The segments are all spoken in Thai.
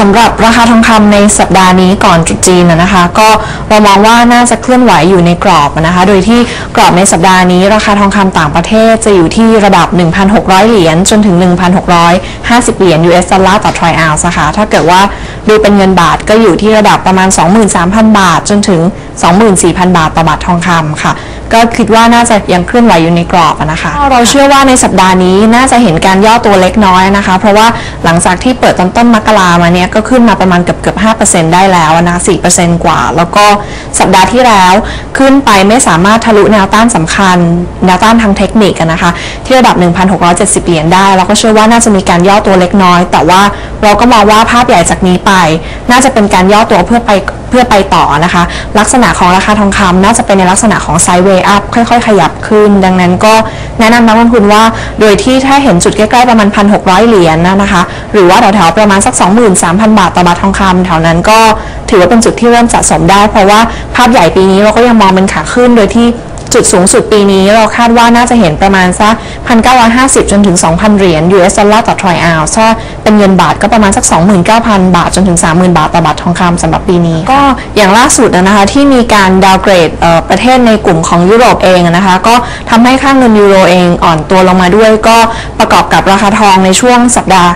สำหรับราคาทองคำในสัปดาห์นี้ก่อนตรุษจีนนะคะ ก็เรามองว่าน่าจะเคลื่อนไหวอยู่ในกรอบนะคะ โดยที่กรอบในสัปดาห์นี้ ราคาทองคำต่างประเทศจะอยู่ที่ระดับ 1,600 เหรียญจนถึง 1,650 เหรียญ US ดอลลาร์ต่อทรอยออนซ์นะคะ ถ้าเกิดว่าดูเป็นเงินบาทก็อยู่ที่ระดับประมาณ 23,000 บาท จนถึง 24,000 บาทต่อบาททองคำค่ะก็คิดว่าน่าจะยังเคลื่อนไหวอยู่ในกรอบนะคะเราเชื่อว่าในสัปดาห์นี้น่าจะเห็นการย่อตัวเล็กน้อยนะคะ เพราะว่าหลังจากที่เปิดต้นต้นมกรามานี้ยก็ขึ้นมาประมาณเกือบเกือบ5%ได้แล้วนะ4%กว่า แล้วก็สัปดาห์ที่แล้วขึ้นไปไม่สามารถทะลุแนวต้านสำคัญ แนวต้านทางเทคนิคนะคะ ที่ระดับ 1,670 เหรียญได้เราก็เชื่อว่าน่าจะมีการย่อตัวเล็กน้อย แต่ว่าเราก็มองว่าภาพใหญ่จากนี้ไป น่าจะเป็นการย่อตัวเพื่อไปเพื่อไปต่อนะคะ ลักษณะของราคาทองคำน่าจะเป็นในลักษณะของไซด์เวย์อัพค่อยๆ ขยับขึ้น ดังนั้นก็แนะนำนักลงทุนว่า โดยที่ถ้าเห็นจุดใกล้ๆประมาณ 1,600 เหรียญนะคะ หรือว่าแถวๆประมาณสัก 23,000 บาทต่อบาททองคำแถวนั้นก็ถือว่าเป็นจุดที่เริ่มสะสมได้ เพราะว่าภาพใหญ่ปีนี้เราก็ยังมองเป็นขาขึ้นโดยที่ จุดสูงสุดปีนี้เราคาดว่าน่าจะเห็นประมาณสัก 1,950 จนถึง 2,000 เหรียญ US ดอลลาร์ต่อทรอยออนซ์ถ้าเป็นเงินบาทก็ประมาณสัก 29,000 บาทจนถึง 30,000 บาทต่อบาททองคำสำหรับปีนี้ ก็อย่างล่าสุดนะคะที่มีการดาวเกรดประเทศในกลุ่มของยุโรปเองนะคะก็ทำให้ค่าเงินยูโรเองอ่อนตัวลงมาด้วย ก็ประกอบกับราคาทองในช่วงสัปดาห์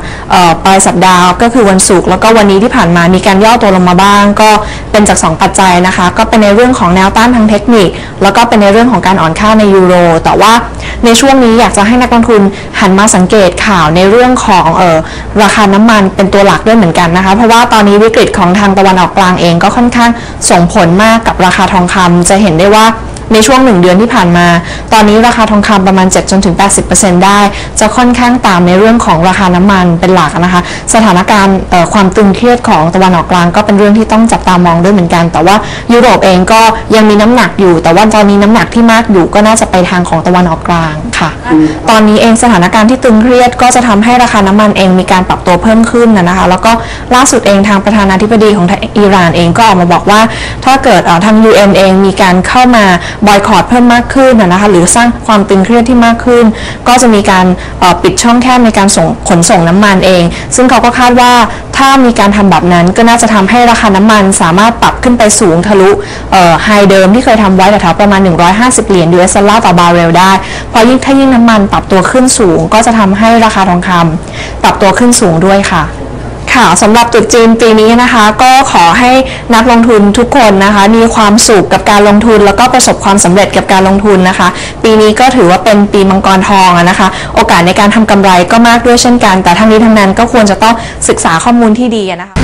ปลายสัปดาห์ก็คือวันศุกร์แล้วก็วันนี้ที่ผ่านมามีการย่อตัวลงมาบ้าง ก็เป็นจาก 2 ปัจจัยนะคะ ก็เป็นในเรื่องของแนวต้านทางเทคนิค แล้วก็เป็นในเรื่องของการอ่อนค่าในยูโร แต่ว่าในช่วงนี้อยากจะให้นักลงทุนหันมาสังเกตข่าวในเรื่องของเออราคาน้ำมันเป็นตัวหลักด้วยเหมือนกันนะคะ เพราะว่าตอนนี้วิกฤตของทางตะวันออกกลางเองก็ค่อนข้างส่งผลมากกับราคาทองคำจะเห็นได้ว่า ในช่วงหนึ่งเดือนที่ผ่านมา ตอนนี้ราคาทองคำประมาณ 7 จนถึง 80%ได้ จะค่อนข้างตามในเรื่องของราคาน้ำมันเป็นหลักนะคะ สถานการณ์ความตึงเครียดของตะวันออกกลางก็เป็นเรื่องที่ต้องจับตามองด้วยเหมือนกัน แต่ว่ายุโรปเองก็ยังมีน้ำหนักอยู่ แต่ว่าตอนนี้น้ำหนักที่มากอยู่ก็น่าจะไปทางของตะวันออกกลางค่ะ ตอนนี้เองสถานการณ์ที่ตึงเครียดก็จะทำให้ราคาน้ำมันเองมีการปรับตัวเพิ่มขึ้นนะคะ แล้วก็ล่าสุดเองทางประธานาธิบดีของอิหร่านเองก็ออกมาบอกว่า ถ้าเกิดทาง UN เองมีการเข้ามาบอยคอรดเพิ่มมากขึ้นนะคะหรือสร้างความตึงเครียดที่มากขึ้น ก็จะมีการปิดช่องแคบในการส่งขนส่งน้ำมันเอง ซึ่งเขาก็คาดว่าถ้ามีการทำแบบนั้นก็น่าจะทำให้ราคาน้ำมันสามารถปรับขึ้นไปสูงทะลุไฮเดิมที่เคยทำไว้แถวๆประมาณ 150 เหรียญ US ดอลลาร์ต่อบาร์เรลได้ เพราะยิ่งถ้ายิ่งน้ำมันปรับตัวขึ้นสูง ก็จะทำให้ราคาทองคำปรับตัวขึ้นสูงด้วยค่ะ ค่ะสำหรับตรุษจีนปีนี้นะคะ ก็ขอให้นักลงทุนทุกคนนะคะ มีความสุขกับการลงทุน แล้วก็ประสบความสำเร็จกับการลงทุนนะคะ ปีนี้ก็ถือว่าเป็นปีมังกรทองนะคะ โอกาสในการทำกำไรก็มากด้วยเช่นกัน แต่ทั้งนี้ทั้งนั้นก็ควรจะต้องศึกษาข้อมูลที่ดีนะคะ